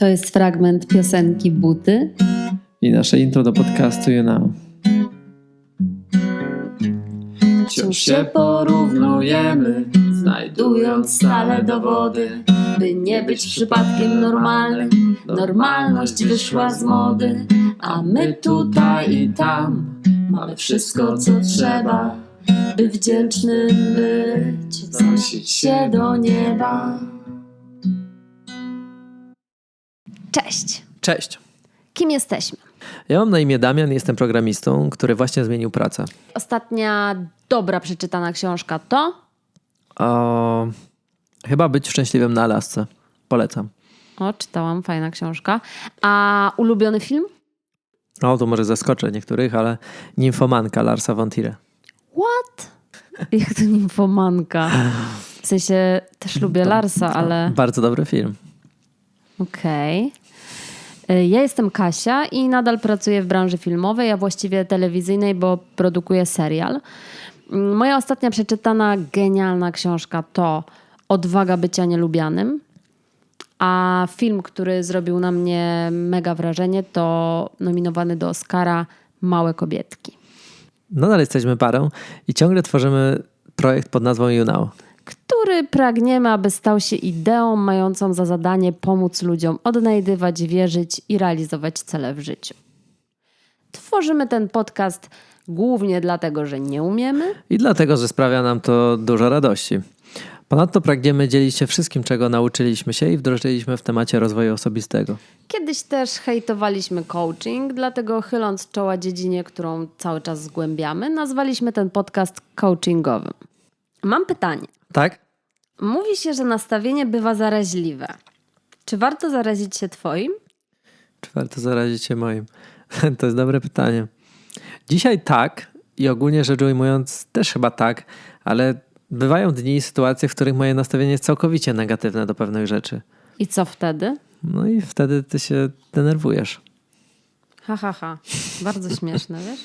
To jest fragment piosenki Buty. I nasze intro do podcastu You Know. Wciąż się porównujemy, znajdując stale dowody, by nie być przypadkiem normalnym. Normalność wyszła z mody, a my tutaj i tam mamy wszystko, co trzeba, by wdzięcznym być, wznosić się do nieba. Cześć. Cześć. Kim jesteśmy? Ja mam na imię Damian, jestem programistą, który właśnie zmienił pracę. Ostatnia dobra przeczytana książka to? O, chyba być szczęśliwym na Alasce. Polecam. O, czytałam, fajna książka. A ulubiony film? No, to może zaskoczę niektórych, ale Nimfomanka Larsa von Trier. What? Jak to nimfomanka? W sensie też lubię Larsa, ale Bardzo dobry film. okej. Y, Ja jestem Kasia i nadal pracuję w branży filmowej, a właściwie telewizyjnej, bo produkuję serial. Mm, Moja ostatnia przeczytana genialna książka to Odwaga bycia nielubianym. A film, który zrobił na mnie mega wrażenie, to nominowany do Oscara Małe Kobietki, Nadal jesteśmy parą i ciągle tworzymy projekt pod nazwą You Know. Który pragniemy, aby stał się ideą mającą za zadanie pomóc ludziom odnajdywać, wierzyć i realizować cele w życiu. Tworzymy ten podcast głównie dlatego, że nie umiemy, I dlatego, że sprawia nam to dużo radości. Ponadto pragniemy dzielić się wszystkim, czego nauczyliśmy się i wdrożyliśmy w temacie rozwoju osobistego. Kiedyś też hejtowaliśmy coaching, dlatego chyląc czoła dziedzinie, którą cały czas zgłębiamy, nazwaliśmy ten podcast coachingowym. Mam pytanie. Tak? Mówi się, że nastawienie bywa zaraźliwe. Czy warto zarazić się twoim? Czy warto zarazić się moim? To jest dobre pytanie. Dzisiaj tak i ogólnie rzecz ujmując też chyba tak, ale bywają dni i sytuacje, w których moje nastawienie jest całkowicie negatywne do pewnych rzeczy. I co wtedy? No i wtedy ty się denerwujesz. Ha, ha, ha. Bardzo śmieszne, wiesz?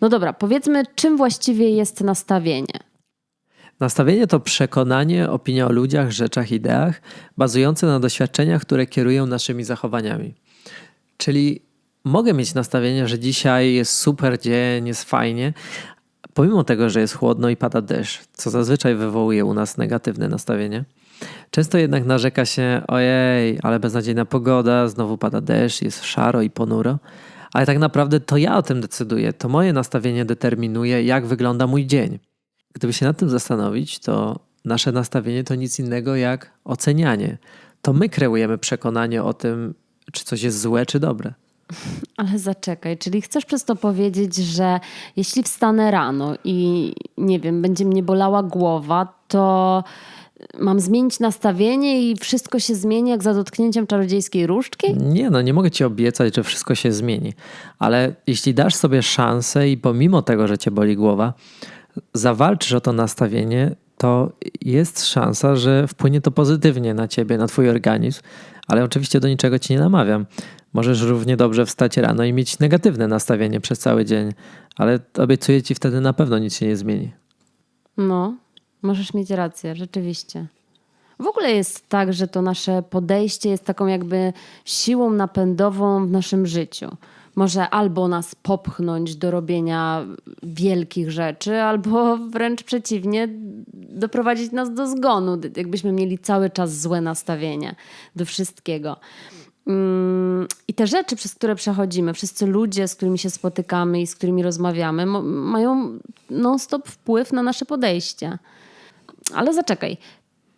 No dobra, powiedzmy, czym właściwie jest nastawienie? Nastawienie to przekonanie, opinia o ludziach, rzeczach, ideach, bazujące na doświadczeniach, które kierują naszymi zachowaniami. Czyli mogę mieć nastawienie, że dzisiaj jest super dzień, jest fajnie, pomimo tego, że jest chłodno i pada deszcz, co zazwyczaj wywołuje u nas negatywne nastawienie. Często jednak narzeka się, ojej, ale beznadziejna pogoda, znowu pada deszcz, jest szaro i ponuro. Ale tak naprawdę to ja o tym decyduję, to moje nastawienie determinuje, jak wygląda mój dzień. Gdyby się nad tym zastanowić, to nasze nastawienie to nic innego jak ocenianie. To my kreujemy przekonanie o tym, czy coś jest złe, czy dobre. Ale zaczekaj, czyli chcesz przez to powiedzieć, że jeśli wstanę rano i nie wiem, będzie mnie bolała głowa, to mam zmienić nastawienie i wszystko się zmieni jak za dotknięciem czarodziejskiej różdżki? Nie, no nie mogę ci obiecać, że wszystko się zmieni, ale jeśli dasz sobie szansę i pomimo tego, że cię boli głowa, zawalczysz o to nastawienie, to jest szansa, że wpłynie to pozytywnie na ciebie, na twój organizm, ale oczywiście do niczego ci nie namawiam. Możesz równie dobrze wstać rano i mieć negatywne nastawienie przez cały dzień, ale obiecuję ci wtedy na pewno nic się nie zmieni. No, możesz mieć rację, rzeczywiście. W ogóle jest tak, że to nasze podejście jest taką jakby siłą napędową w naszym życiu. Może albo nas popchnąć do robienia wielkich rzeczy, albo wręcz przeciwnie, doprowadzić nas do zgonu, jakbyśmy mieli cały czas złe nastawienie do wszystkiego. Mm, I te rzeczy, przez które przechodzimy, wszyscy ludzie, z którymi się spotykamy i z którymi rozmawiamy, mają non-stop wpływ na nasze podejście. Ale zaczekaj,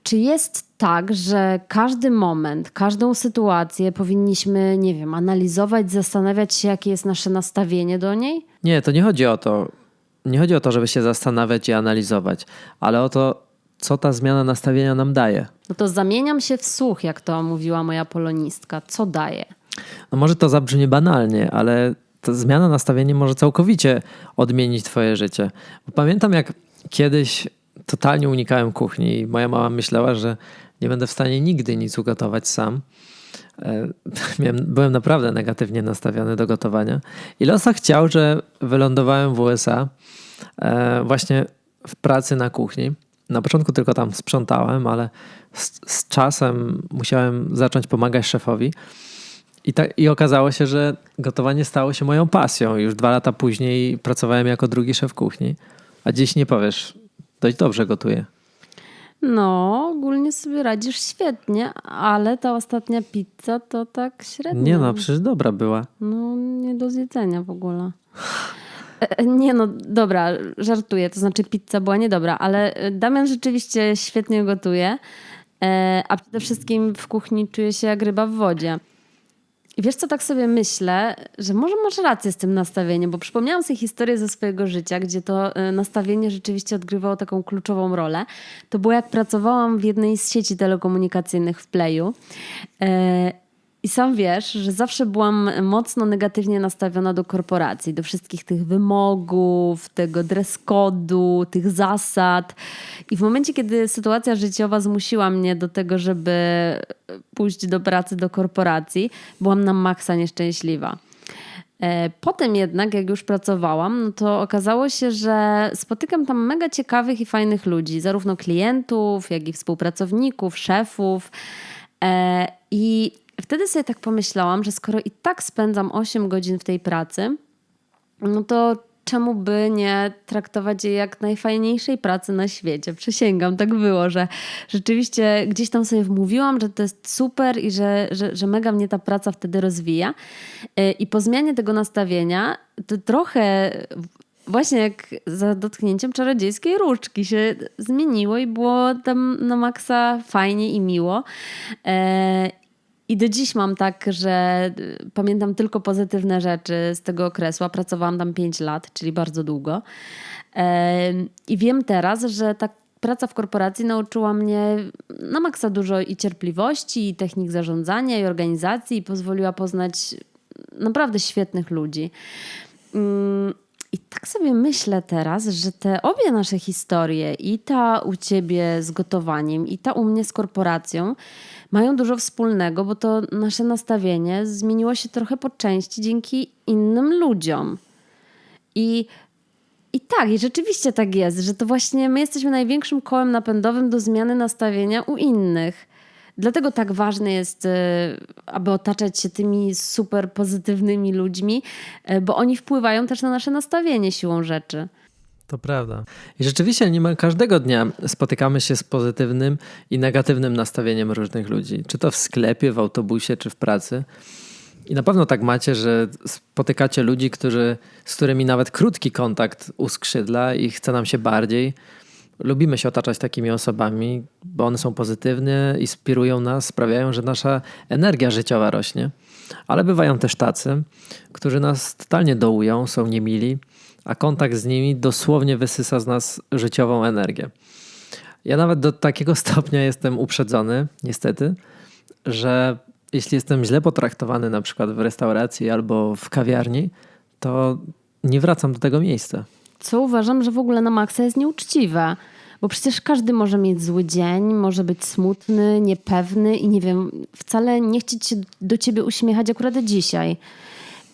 czy jest tak, że każdy moment, każdą sytuację powinniśmy, nie wiem, analizować, zastanawiać się, jakie jest nasze nastawienie do niej? Nie, to nie chodzi o to. Nie chodzi o to, żeby się zastanawiać i analizować, ale o to, co ta zmiana nastawienia nam daje. No to zamieniam się w słuch, jak to mówiła moja polonistka. Co daje? No może to zabrzmi banalnie, ale ta zmiana nastawienia może całkowicie odmienić twoje życie. Bo pamiętam jak kiedyś totalnie unikałem kuchni moja mama myślała, że nie będę w stanie nigdy nic ugotować sam. E, byłem naprawdę negatywnie nastawiony do gotowania. I losa chciał, że wylądowałem w USA e, właśnie w pracy na kuchni. Na początku tylko tam sprzątałem, ale z, z czasem musiałem zacząć pomagać szefowi. I, tak, I okazało się, że gotowanie stało się moją pasją. Już dwa lata później pracowałem jako drugi szef kuchni. A dziś nie powiesz, dość dobrze gotuję. No, ogólnie sobie radzisz świetnie, ale ta ostatnia pizza to tak średnio. Nie no, przecież dobra była. No, nie do zjedzenia w ogóle. E, e, Nie no, dobra, żartuję, to znaczy pizza była niedobra, ale e, Damian rzeczywiście świetnie gotuje, a przede wszystkim w kuchni czuje się jak ryba w wodzie. I wiesz co, tak sobie myślę, że może masz rację z tym nastawieniem, bo przypomniałam sobie historię ze swojego życia, gdzie to e, nastawienie rzeczywiście odgrywało taką kluczową rolę. To było jak pracowałam w jednej z sieci telekomunikacyjnych w Playu. I sam wiesz, że zawsze byłam mocno negatywnie nastawiona do korporacji, do wszystkich tych wymogów, tego dress code'u, tych zasad. I w momencie, kiedy sytuacja życiowa zmusiła mnie do tego, żeby pójść do pracy do korporacji, byłam na maksa nieszczęśliwa. E, Potem jednak, jak już pracowałam, no to okazało się, że spotykam tam mega ciekawych i fajnych ludzi, zarówno klientów, jak i współpracowników, szefów. E, I wtedy sobie tak pomyślałam, że skoro i tak spędzam 8 godzin w tej pracy, no to czemu by nie traktować jej jak najfajniejszej pracy na świecie? Przysięgam, tak było, że rzeczywiście gdzieś tam sobie wmówiłam, że to jest super i że, że, że mega mnie ta praca wtedy rozwija. Yy, I po zmianie tego nastawienia, to trochę właśnie jak za dotknięciem czarodziejskiej różdżki się zmieniło i było tam na maksa fajnie i miło. I do dziś mam tak, że y, pamiętam tylko pozytywne rzeczy z tego okresu, a pracowałam tam 5 lat, czyli bardzo długo. I wiem teraz, że ta praca w korporacji nauczyła mnie na maksa dużo i cierpliwości, i technik zarządzania, i organizacji, i pozwoliła poznać naprawdę świetnych ludzi. I tak sobie myślę teraz, że te obie nasze historie, i ta u ciebie z gotowaniem, i ta u mnie z korporacją, mają dużo wspólnego, bo to nasze nastawienie zmieniło się trochę po części dzięki innym ludziom. I, I tak, i rzeczywiście tak jest, że to właśnie my jesteśmy największym kołem napędowym do zmiany nastawienia u innych. Dlatego tak ważne jest, y, aby otaczać się tymi super pozytywnymi ludźmi, y, bo oni wpływają też na nasze nastawienie siłą rzeczy. To prawda. I rzeczywiście niemal każdego dnia spotykamy się z pozytywnym i negatywnym nastawieniem różnych ludzi. Czy to w sklepie, w autobusie, czy w pracy. I na pewno tak macie, że spotykacie ludzi, którzy, z którymi nawet krótki kontakt uskrzydla i chce nam się bardziej. Lubimy się otaczać takimi osobami, bo one są pozytywne, inspirują nas, sprawiają, że nasza energia życiowa rośnie. Ale bywają też tacy, którzy nas totalnie dołują, są niemili, a kontakt z nimi dosłownie wysysa z nas życiową energię. Ja nawet do takiego stopnia jestem uprzedzony, niestety, że jeśli jestem źle potraktowany na przykład w restauracji albo w kawiarni, to nie wracam do tego miejsca. Co uważam, że w ogóle na maksa jest nieuczciwe. Bo przecież każdy może mieć zły dzień, może być smutny, niepewny i nie wiem, wcale nie chcieć się do ciebie uśmiechać akurat dzisiaj.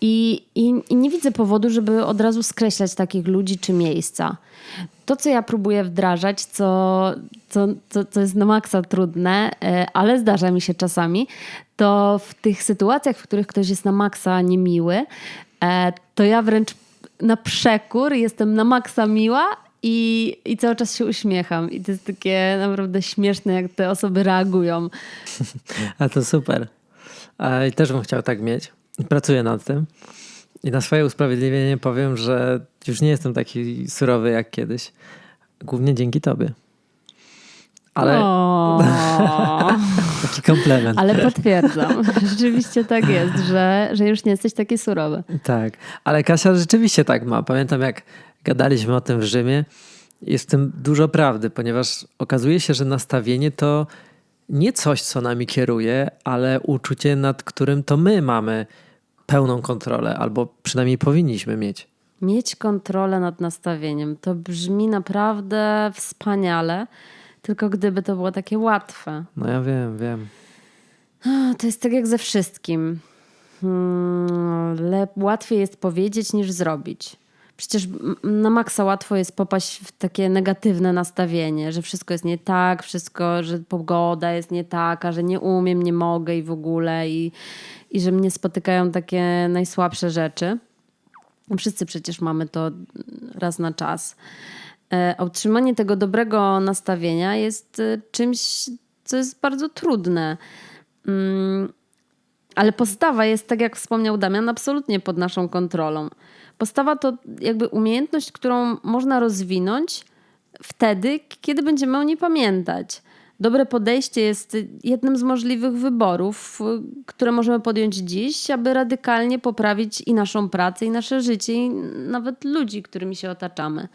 I, i, I nie widzę powodu, żeby od razu skreślać takich ludzi czy miejsca. To, co ja próbuję wdrażać, co, co, co, co jest na maksa trudne, e, ale zdarza mi się czasami, to w tych sytuacjach, w których ktoś jest na maksa niemiły, e, to ja wręcz na przekór jestem na maksa miła i, i cały czas się uśmiecham. I to jest takie naprawdę śmieszne, jak te osoby reagują. A to super. I też bym chciał tak mieć. Pracuję nad tym. I na swoje usprawiedliwienie powiem, że już nie jestem taki surowy jak kiedyś. Głównie dzięki tobie. Ale taki komplement. ale potwierdzam. Rzeczywiście tak jest, że, że już nie jesteś taki surowy. Tak, ale Kasia rzeczywiście tak ma. Pamiętam, jak gadaliśmy o tym w Rzymie. Jest w tym dużo prawdy, ponieważ okazuje się, że nastawienie to nie coś, co nami kieruje, ale uczucie, nad którym to my mamy pełną kontrolę, albo przynajmniej powinniśmy mieć. Mieć kontrolę nad nastawieniem. To brzmi naprawdę wspaniale, tylko gdyby to było takie łatwe. No ja wiem, wiem. To jest tak jak ze wszystkim. Hmm, le- łatwiej jest powiedzieć niż zrobić. Przecież na maksa łatwo jest popaść w takie negatywne nastawienie, że wszystko jest nie tak, wszystko, że pogoda jest nie taka, że nie umiem, nie mogę i w ogóle, i, i że mnie spotykają takie najsłabsze rzeczy. Wszyscy przecież mamy to raz na czas. E, a utrzymanie tego dobrego nastawienia jest e, czymś, co jest bardzo trudne. Mm, ale postawa jest, tak jak wspomniał Damian, absolutnie pod naszą kontrolą. Postawa to jakby umiejętność, którą można rozwinąć wtedy, kiedy będziemy o niej pamiętać. Dobre podejście jest jednym z możliwych wyborów, y, które możemy podjąć dziś, aby radykalnie poprawić i naszą pracę, i nasze życie, i nawet ludzi, którymi się otaczamy.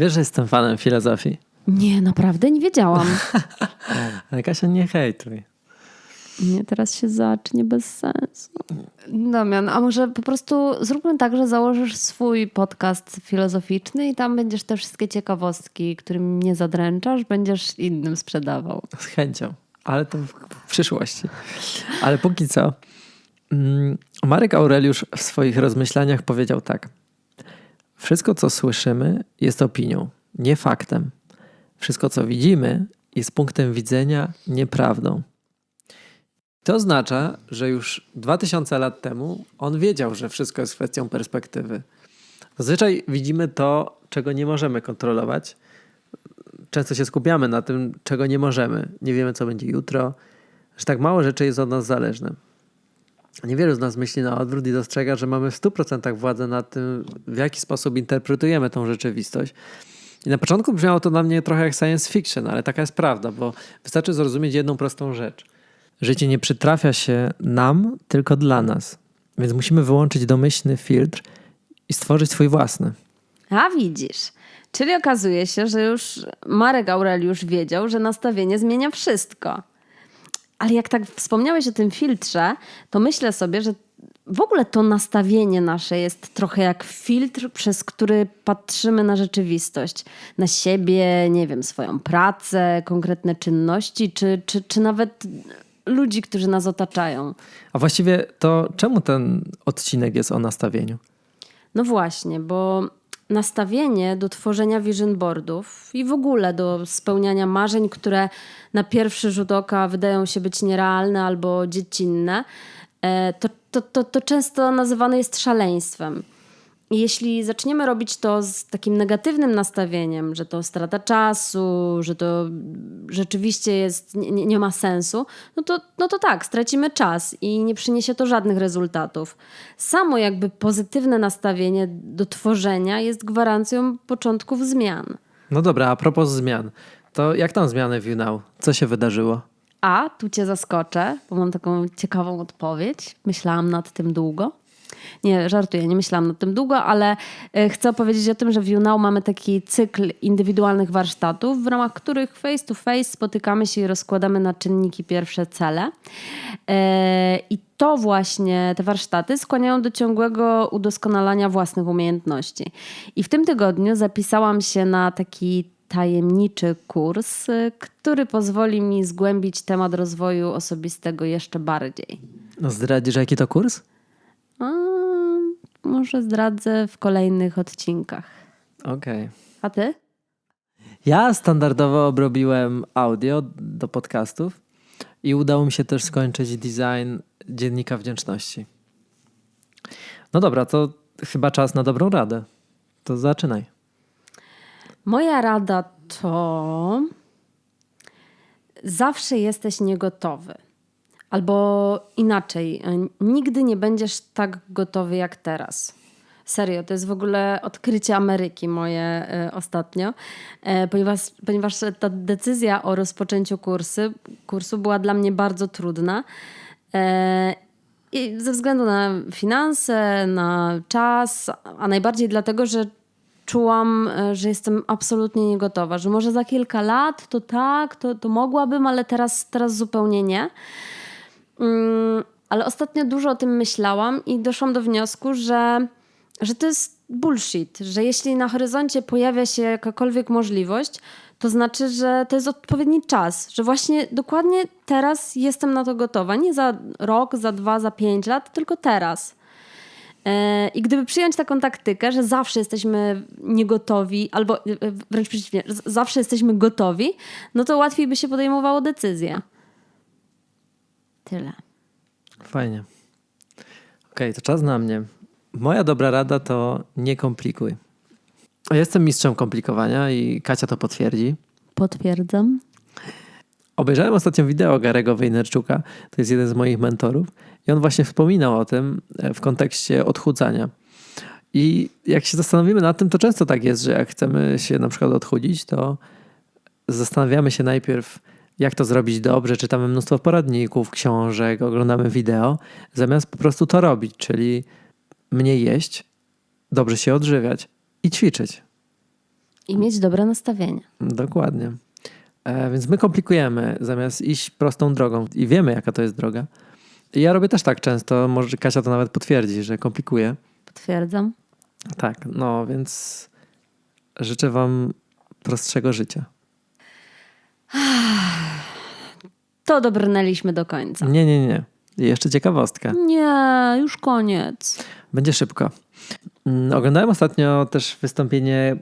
Wiesz, że jestem fanem filozofii. Nie, naprawdę nie wiedziałam. Ale Kasia, nie hejtuj. Nie, teraz się zacznie bez sensu. Damian, a może po prostu zróbmy tak, że założysz swój podcast filozoficzny i tam będziesz te wszystkie ciekawostki, którymi mnie zadręczasz, będziesz innym sprzedawał. Z chęcią, ale to w, przyszłości. Ale póki co, mm, Marek Aureliusz w swoich rozmyślaniach powiedział tak. Wszystko, co słyszymy, jest opinią, nie faktem. Wszystko, co widzimy, jest punktem widzenia, nieprawdą. To oznacza, że już 2000 lat temu on wiedział, że wszystko jest kwestią perspektywy. Zazwyczaj widzimy to, czego nie możemy kontrolować, często się skupiamy na tym, czego nie możemy. Nie wiemy, co będzie jutro, że tak mało rzeczy jest od nas zależne. Niewielu z nas myśli na odwrót i dostrzega, że mamy w 100% władzę nad tym, w jaki sposób interpretujemy tą rzeczywistość. I na początku brzmiało to dla mnie trochę jak science fiction, ale taka jest prawda, bo wystarczy zrozumieć jedną prostą rzecz. Życie nie przytrafia się nam, tylko dla nas. Więc musimy wyłączyć domyślny filtr i stworzyć swój własny. A widzisz. Czyli okazuje się, że już Marek Aureliusz wiedział, że nastawienie zmienia wszystko. Ale jak tak wspomniałeś o tym filtrze, to myślę sobie, że w ogóle to nastawienie nasze jest trochę jak filtr, przez który patrzymy na rzeczywistość, na siebie, nie wiem, swoją pracę, konkretne czynności, czy, czy, czy nawet ludzi, którzy nas otaczają. A właściwie to czemu ten odcinek jest o nastawieniu? No właśnie, bo nastawienie do tworzenia vision boardów i w ogóle do spełniania marzeń, które na pierwszy rzut oka wydają się być nierealne albo dziecinne, e, to, to, to, to często nazywane jest szaleństwem. Jeśli zaczniemy robić to z takim negatywnym nastawieniem, że to strata czasu, że to rzeczywiście jest, nie, nie- nie ma sensu, no to, no to tak, stracimy czas i nie przyniesie to żadnych rezultatów. Samo jakby pozytywne nastawienie do tworzenia jest gwarancją początków zmian. No dobra, a propos zmian, to jak tam zmiany w YouNow? Co się wydarzyło? A tu cię zaskoczę, bo mam taką ciekawą odpowiedź. Myślałam nad tym długo. Nie, żartuję, nie myślałam nad tym długo, ale e, chcę powiedzieć o tym, że w YouNow mamy taki cykl indywidualnych warsztatów, w ramach których face to face spotykamy się i rozkładamy na czynniki pierwsze cele. E, I to właśnie te warsztaty skłaniają do ciągłego udoskonalania własnych umiejętności. I w tym tygodniu zapisałam się na taki tajemniczy kurs, y, który pozwoli mi zgłębić temat rozwoju osobistego jeszcze bardziej. No zdradzisz, jaki to kurs? A, może zdradzę w kolejnych odcinkach. Okej. A ty? Ja standardowo obrobiłem audio do podcastów i udało mi się też skończyć design dziennika wdzięczności. No dobra, to chyba czas na dobrą radę. To zaczynaj. Moja rada to zawsze jesteś niegotowy. Albo inaczej, y, nigdy nie będziesz tak gotowy jak teraz. Serio, to jest w ogóle odkrycie Ameryki moje y, ostatnio, e, ponieważ, ponieważ ta decyzja o rozpoczęciu kursy, kursu była dla mnie bardzo trudna. E, I ze względu na finanse, na czas, a najbardziej dlatego, że czułam, e, że jestem absolutnie niegotowa, że może za kilka lat to tak, to, to mogłabym, ale teraz, teraz zupełnie nie. Mm, ale ostatnio dużo o tym myślałam i doszłam do wniosku, że, że to jest bullshit, że jeśli na horyzoncie pojawia się jakakolwiek możliwość, to znaczy, że to jest odpowiedni czas, że właśnie dokładnie teraz jestem na to gotowa. Nie za rok, za dwa, za pięć lat, tylko teraz. E, I gdyby przyjąć taką taktykę, że zawsze jesteśmy niegotowi, albo e, wręcz przeciwnie, zawsze jesteśmy gotowi, no to łatwiej by się podejmowało decyzję. Tyle. Fajnie. Okej, to czas na mnie. Moja dobra rada to nie komplikuj. Jestem mistrzem komplikowania i Kacia to potwierdzi. Potwierdzam. Obejrzałem ostatnio wideo Garego Vaynerchuka, to jest jeden z moich mentorów i on właśnie wspominał o tym e, w kontekście odchudzania. I jak się zastanowimy nad tym, to często tak jest, że jak chcemy się na przykład odchudzić, to zastanawiamy się najpierw, jak to zrobić dobrze, czytamy mnóstwo poradników, książek, oglądamy wideo, zamiast po prostu to robić, czyli mniej jeść, dobrze się odżywiać i ćwiczyć. I mieć dobre nastawienie. Dokładnie. E, więc my komplikujemy zamiast iść prostą drogą i wiemy, jaka to jest droga. I ja robię też tak często, może Kasia to nawet potwierdzi, że komplikuję. Potwierdzam. Tak, no więc życzę Wam prostszego życia. To dobrnęliśmy do końca. Nie, nie, nie. Jeszcze ciekawostka. Nie, już koniec. Będzie szybko. Mm, Oglądałem ostatnio też wystąpienie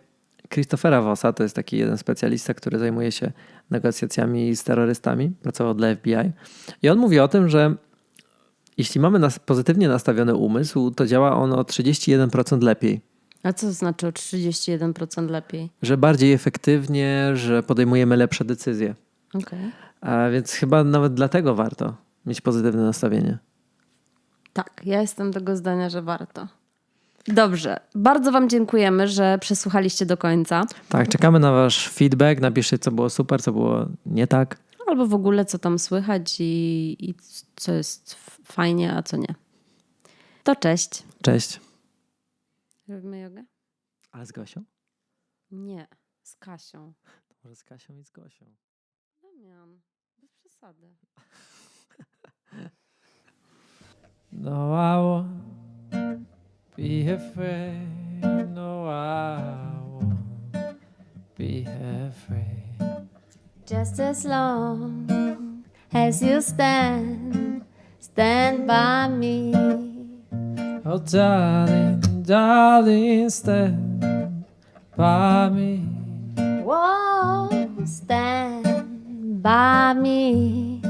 Christophera Vossa, to jest taki jeden specjalista, który zajmuje się negocjacjami z terrorystami, pracował dla FBI. I on mówi o tym, że jeśli mamy nas pozytywnie nastawiony umysł, to działa on o 31% lepiej. A co znaczy o 31% lepiej? Że bardziej efektywnie, że podejmujemy lepsze decyzje. Okej. A więc chyba nawet dlatego warto mieć pozytywne nastawienie. Tak, ja jestem tego zdania, że warto. Dobrze, bardzo Wam dziękujemy, że przesłuchaliście do końca. Tak, czekamy na Wasz feedback. Napiszcie, co było super, co było nie tak. Albo w ogóle, co tam słychać i, i co jest fajnie, a co nie. To cześć. Cześć. Robimy jogę? Ale z Gosią? Nie, z Kasią. Może z Kasią i z Gosią. Damian, bez przesady. No, I won't be afraid. No, I won't be afraid. Just as long as you stand, stand by me. Oh, darling, darling, stand by me. Whoa, stand by me.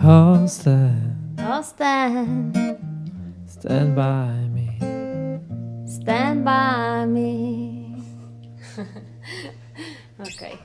Oh, stand, Oh, stand, stand by me. stand by me.